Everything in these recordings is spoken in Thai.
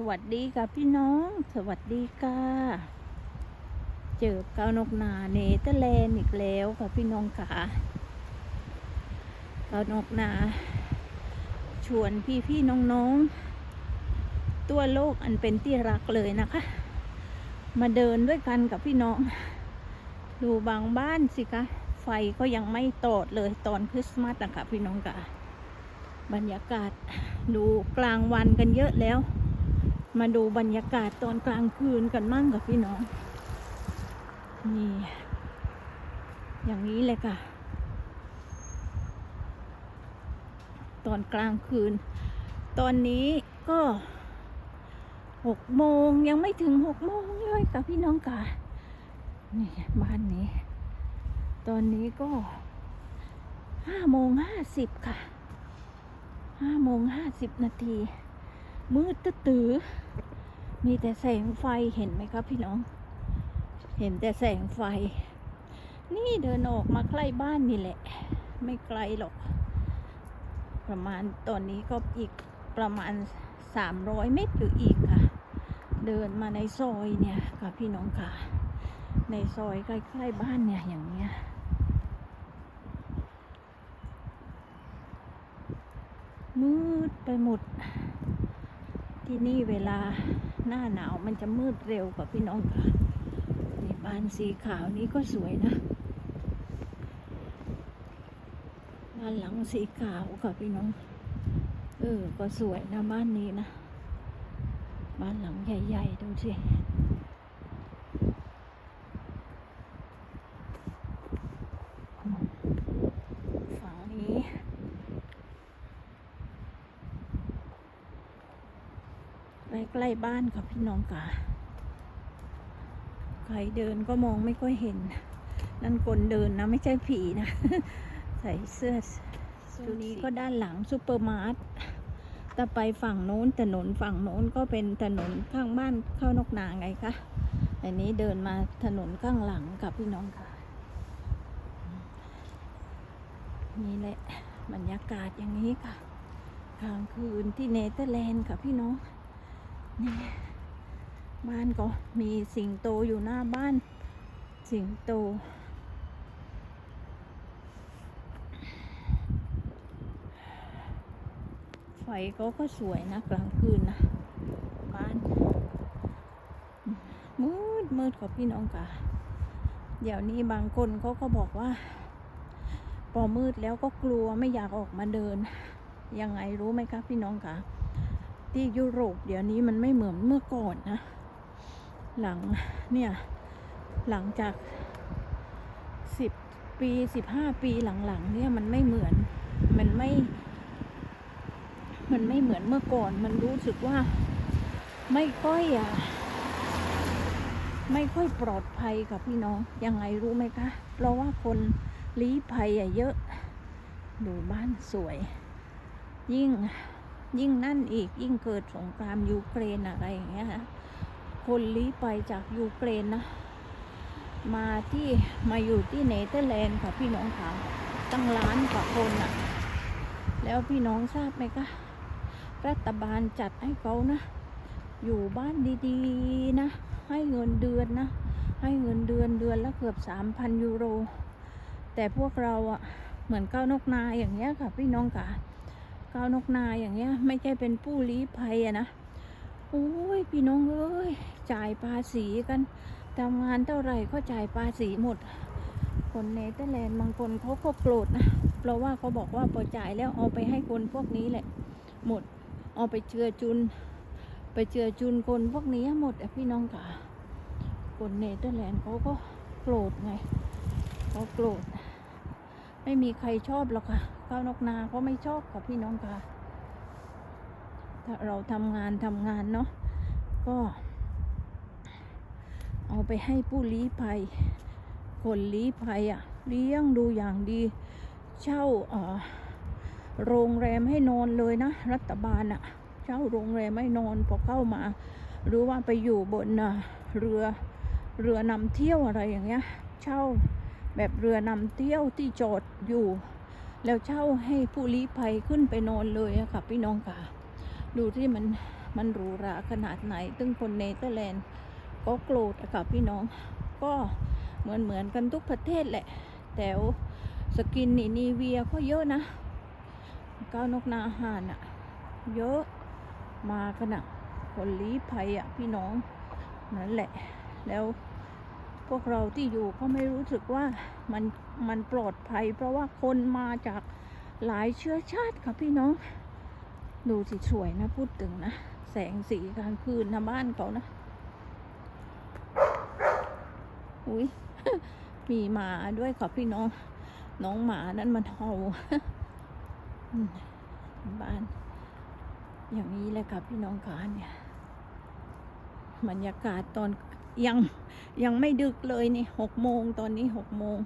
สวัสดีค่ะพี่น้อง สวัสดีค่ะเจอเกานกนาเนเธอร์แลนด์อีกแล้วค่ะพี่น้องค่ะเกานกนา ชวนพี่พี่ๆน้องตัวโลกอันเป็นที่รักเลยนะคะ มาเดินด้วยกันกับพี่น้อง ดูบางบ้านสิคะไฟก็ยังไม่ตอดเลยตอนคริสต์มาสนะคะพี่น้องค่ะบรรยากาศดูกลางวันกันเยอะแล้ว มาดูบรรยากาศตอนกลางคืนกันมั่งกับพี่น้อง นี่ อย่างนี้เลยค่ะ ตอนกลางคืน ตอนนี้ก็หกโมงยังไม่ถึงหกโมงเลยกับพี่น้องค่ะนี่บ้านนี้ ตอนนี้ก็ห้าโมงห้าสิบค่ะห้าโมงห้าสิบนาที มืดตื้อมีแต่แสงไฟเห็นไหมครับพี่น้อง เห็นแต่แสงไฟ นี่เดินออกมาใกล้บ้านนี่แหละ ไม่ไกลหรอก ประมาณตอนนี้ก็อีกประมาณสามร้อยเมตรหรืออีกค่ะ เดินมาในซอยเนี่ยค่ะพี่น้องค่ะ ในซอยใกล้ๆบ้านเนี่ยอย่างเนี้ยมืดไปหมด ที่นี่เวลาหน้าหนาวมันจะมืดเร็วกว่าพี่น้องค่ะนี่บ้านสีขาวนี้ก็สวยนะบ้านหลังสีขาวค่ะพี่น้อง เออ ก็สวยนะบ้านนี้นะ บ้านหลังใหญ่ ๆ ดูสิฝั่งนี้ ใกล้ๆบ้านค่ะพี่น้องค่ะใครเดินก็มองไม่ค่อยเห็น นั่นคนเดินนะไม่ใช่ผีนะ ใส่เสื้อตัวนี้ก็ด้านหลังซูเปอร์มาร์ทแต่ไปฝั่งโน้นถนนฝั่งโน้นก็เป็นถนนข้างบ้านเข้านกนาไงคะอันนี้เดินมาถนนข้างหลังกับพี่น้องค่ะ นี่แหละบรรยากาศอย่างนี้ค่ะกลางคืนที่เนเธอร์แลนด์ค่ะพี่น้อง นี่บ้านก็มีสิงโตอยู่หน้าบ้าน สิงโต ไฟก็ก็สวยนะกลางคืนนะ บ้าน มืดมืดกับพี่น้องค่ะเดี๋ยวนี้บางคนเขาก็บอกว่า พอมืดแล้วก็กลัวไม่อยากออกมาเดิน ยังไงรู้ไหมคะพี่น้องค่ะ ที่ยุโรปเดี๋ยวนี้มันไม่เหมือนเมื่อก่อนนะ หลังเนี่ยหลังจากสิบปีสิบห้าปีหลังๆเนี่ยมันไม่เหมือนมันไม่ มันไม่เหมือนเมื่อก่อน มันรู้สึกว่าไม่ค่อยอะไม่ค่อยปลอดภัยกับพี่น้องยังไงรู้ไหมคะ เพราะว่าคนลี้ภัยอะเยอะ ดูบ้านสวย ยิ่ง ยิ่งนั่นอีกยิ่งเกิดสงครามยูเครนอะไรอย่างเงี้ยนะคนลี้ไปจากยูเครนนะ มาที่มาอยู่ที่เนเธอร์แลนด์ค่ะพี่น้องค่ะตั้งล้านกว่าคนอะแล้วพี่น้องทราบไหมคะรัฐบาลจัดให้เขานะ อยู่บ้านดีๆนะ ให้เงินเดือนนะ ให้เงินเดือนเดือนละเกือบสามพันยูโร แต่พวกเราอะเหมือนเก้านกนาอย่างเงี้ยค่ะพี่น้องค่ะ ก้าวนกนาอย่างเงี้ย ไม่ใช่เป็นผู้ลี้ภัยอะนะโอ้ยพี่น้องเอ้ยจ่ายภาษีกันทำงานเท่าไหร่ก็จ่ายภาษีหมด คนเนเธอร์แลนด์บางคนเขาก็โกรธนะเพราะว่าเขาบอกว่าพอจ่ายแล้วเอาไปให้คนพวกนี้แหละ หมดเอาไปเจือจุน ไปเจือจุนคนพวกนี้หมดอะพี่น้องค่ะคนเนเธอร์แลนด์เขาก็โกรธไงเขาโกรธ ไม่มีใครชอบหรอกค่ะข้าวนกนาก็ไม่ชอบค่ะพี่น้องค่ะ ถ้าเราทำงานทำงานเนาะก็ เอาไปให้ผู้ลี้ภัย คนลี้ภัยอะ่ะเลี้ยงดูอย่างดี เช่าเอ่อโรงแรมให้นอนเลยนะ รัฐบาลอะ่ะเช่าโรงแรมให้นอนพอเข้ามา หรือว่าไปอยู่บนเรือเรือนำเที่ยวอะไรอย่างเงี้ย เช่า แบบเรือนำเที่ยวที่จอดอยู่ แล้วเช่าให้ผู้ลี้ภัยขึ้นไปนอนเลยอะค่ะพี่น้องค่ะดูที่มันมันหรูหราขนาดไหนซึ่งคนเนเธอร์แลนด์ก็โกรธอะค่ะพี่น้อง ก็เหมือนเหมือนกันทุกประเทศแหละ แต่สกินนี่นีเวียก็เยอะนะก้าวนกนาหารอะเยอะมาขนาดคนลี้ภัยอะพี่น้องนั่นแหละแล้ว พวกเราที่อยู่ก็ไม่รู้สึกว่ามันมันปลอดภัย เพราะว่าคนมาจากหลายเชื้อชาติค่ะพี่น้อง ดูสิสวยนะพูดถึงนะ แสงสีกลางคืนนะบ้านเขานะ อุ้ยมีหมาด้วยค่ะพี่น้อง น้องหมานั้นมันเห่าบ้าน อย่างนี้เลยค่ะพี่น้องขาเนี่ยบรรยากาศตอน ยังยังไม่ดึกเลยนี่หกโมงตอนนี้หกโมง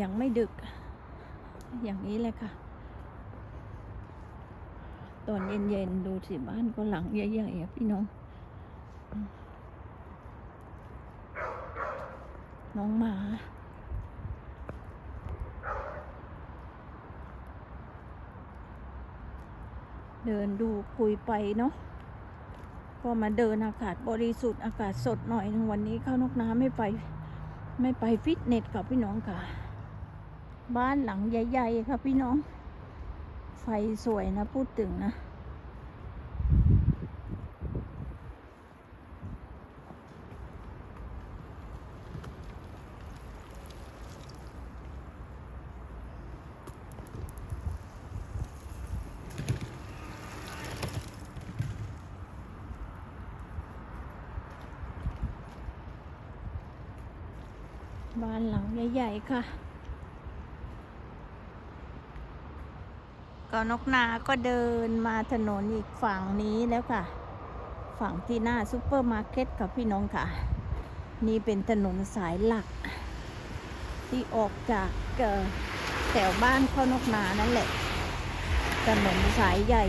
ยังไม่ดึก อย่างนี้เลยค่ะ ตอนเย็นๆ ดูสิบ้านก็หลังใหญ่ๆอะพี่น้อง น้องหมาเดินดูคุยไปเนาะ ก็มาเดินอากาศบริสุทธิ์อากาศสดหน่อยนึงวันนี้เข้านกน้ำไม่ไป ไม่ไปฟิตเนสกับพี่น้องค่ะ บ้านหลังใหญ่ ๆ ค่ะพี่น้อง ไฟสวยนะพูดถึงนะ บ้านหลังใหญ่ๆค่ะ ก็นกนาก็เดินมาถนนอีกฝั่งนี้แล้วค่ะ ฝั่งที่หน้าซูเปอร์มาร์เก็ตกับพี่น้องค่ะ นี่เป็นถนนสายหลัก ที่ออกจากเอ่อแถวบ้านข้านกนานั่นแหละ ถนนสายใหญ่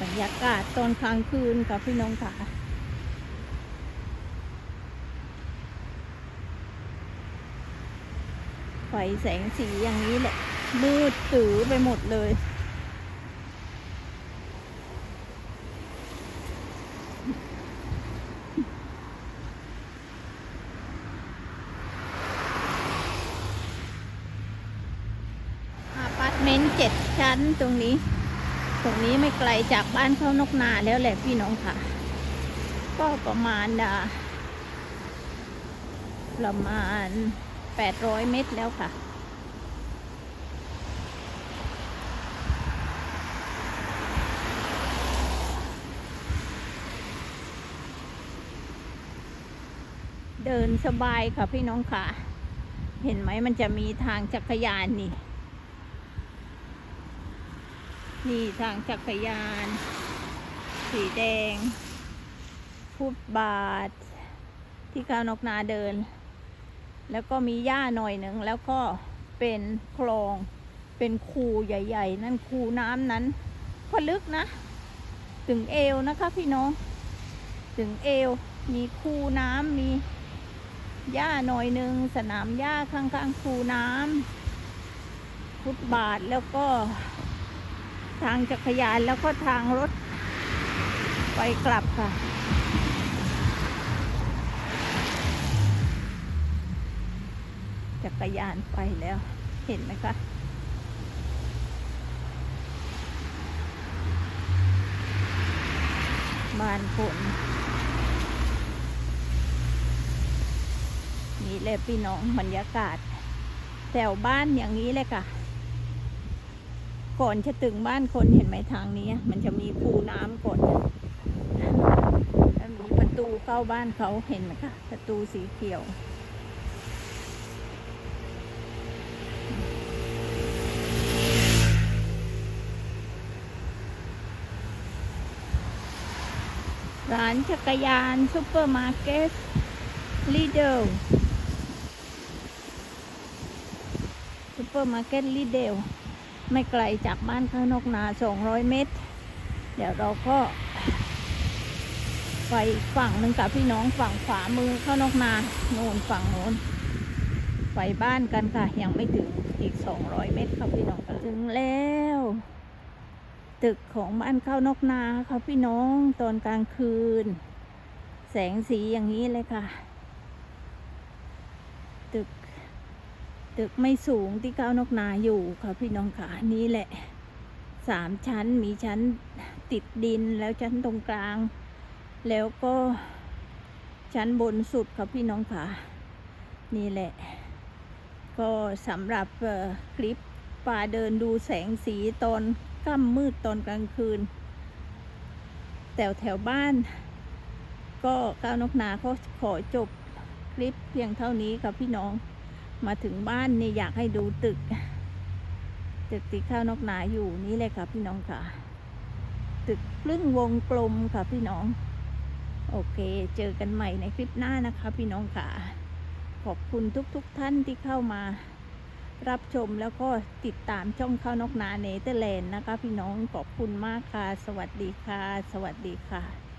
บ รรยากาศตอนกลางคืนกับพี่น้องค่ะไฟแสงสีอย่างนี้แหละ มืดตื้อไปหมดเลยอาพาร์ตเมนต์เจ็ดชั้นตรงนี้ ตรงนี้ไม่ไกลจากบ้านเข้านกนาแล้วแหละพี่น้องค่ะ ก็ประมาณอ่าประมาณ 800 เมตรแล้วค่ะ เดินสบายค่ะพี่น้องค่ะ เห็นไหมมันจะมีทางจักรยานนี่ นี่ทางจักรยาน สีแดงฟุตบาท ที่ข้าวนกนาเดิน แล้วก็มีหญ้าหน่อยหนึ่ง แล้วก็เป็นคลอง เป็นคูใหญ่ ๆ นั่นคูน้ำนั้นก็ลึกนะ ถึงเอวนะคะพี่น้อง ถึงเอว มีคูน้ำมีหญ้าหน่อยหนึ่ง สนามหญ้าข้างๆคูน้ำฟุตบาทแล้วก็ ทางจักรยานแล้วก็ทางรถ ไปกลับค่ะ จักรยานไปแล้ว เห็นไหมคะบ้านคนนี่แหละพี่น้องบรรยากาศแถวบ้านอย่างนี้เลยค่ะ ก่อนจะถึงบ้านคนเห็นไหมทางนี้ มันจะมีคูน้ำก่อนมีประตูเข้าบ้านเขาเห็นไหมคะประตูสีเขียวร้านจักรยานซุปเปอร์มาร์เก็ตลีเดลซุปเปอร์มาร์เก็ตลีเดล ไม่ไกลจากบ้านข้างนอกนา 200 เมตร เดี๋ยวเราก็ ไปฝั่งหนึ่งกับพี่น้องฝั่งขวามือเข้านอกนาโน่นฝั่งโน้นไปบ้านกันค่ะ ยังไม่ถึงอีก 200 เมตรครับพี่น้องถึงแล้ว ตึกของบ้านเข้านอกนาค่ะพี่น้องตอนกลางคืน แสงสีอย่างนี้เลยค่ะ ตึก ตึกไม่สูงที่ข้าวนอกนาอยู่ค่ะพี่น้องค่ะนี่แหละสามชั้นมีชั้นติดดินแล้วชั้นตรงกลาง แล้วก็ชั้นบนสุดค่ะพี่น้องค่ะนี่แหละ ก็สำหรับคลิปป่าเดินดูแสงสีตอนค่ำมืดตอนกลางคืน แถวแถวบ้าน ก็ก้าวนกนาเขาขอจบคลิปเพียงเท่านี้ค่ะพี่น้อง มาถึงบ้านนี่อยากให้ดูตึก ตึกที่ข้าวนกนาอยู่นี่เลยค่ะพี่น้องค่ะ ตึกครึ่งวงกลมค่ะพี่น้อง โอเค เจอกันใหม่ในคลิปหน้านะคะพี่น้องค่ะ ขอบคุณทุกๆทท่านที่เข้ามา รับชมแล้วก็ติดตามช่องข้าวนกนาเนเธอร์แลนด์นะคะ พี่น้องขอบคุณมากค่ะ สวัสดีค่ะ สวัสดีค่ะ